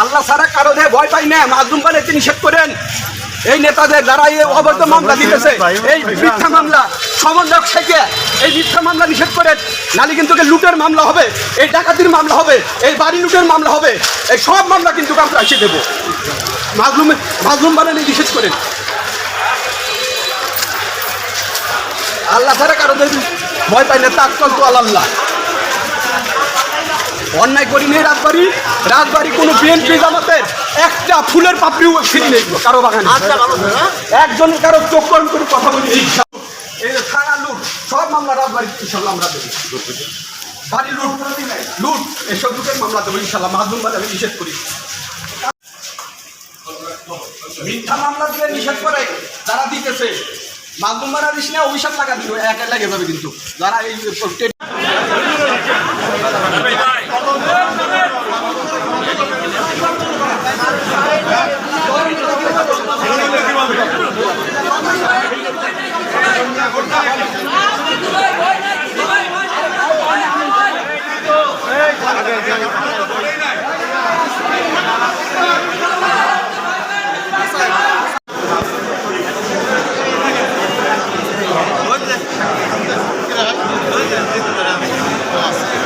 আল্লাহ ছাড়া কারও দেহে ভয় পাই না মাজলুম বানাইতে নিষেধ করেন। এই নেতাদের যারা এই অবৈধ মামলা দিতেছে। এই মিথ্যা মামলা, সমন্বয়ক শেখে এই মিথ্যা মামলা নিষেধ করেন। নালি কিন্তু লুটের মামলা হবে, এই ডাকাতির মামলা হবে, এই বাড়ি লুটের মামলা হবে, এই সব মামলা কিন্তু আমরা এসে দেবো। মাজলুম মাজলুম বানানি নিষেধ করেন। আল্লাহ ছাড়া কারও ভয় পাই না তাৎকল তো আল্লাহ অন্যায় করি নেই রাজবাড়ি। রাজবাড়ি কোনো বিএনপি জামাতের একটা ফুলের পাপড়িও ফিরি নেই কারও বাগানে। একজন কারও চোখ করুন করে কথা বলি এই থানা লুট সব মামলা রাজবাড়ি ইনশাল্লাহ আমরা দেবো। বাড়ি লুট লুট এসব লুটের মামলা দেবো ইনশাল্লাহ। মাহজুম বাজার আমি নিষেধ করি। মিথ্যা মামলা দিয়ে নিষেধ করে যারা দিতেছে। মাহজুম বাজার দিস না অভিশাপ লাগা দিল একা লেগে যাবে কিন্তু। যারা এই Gracias.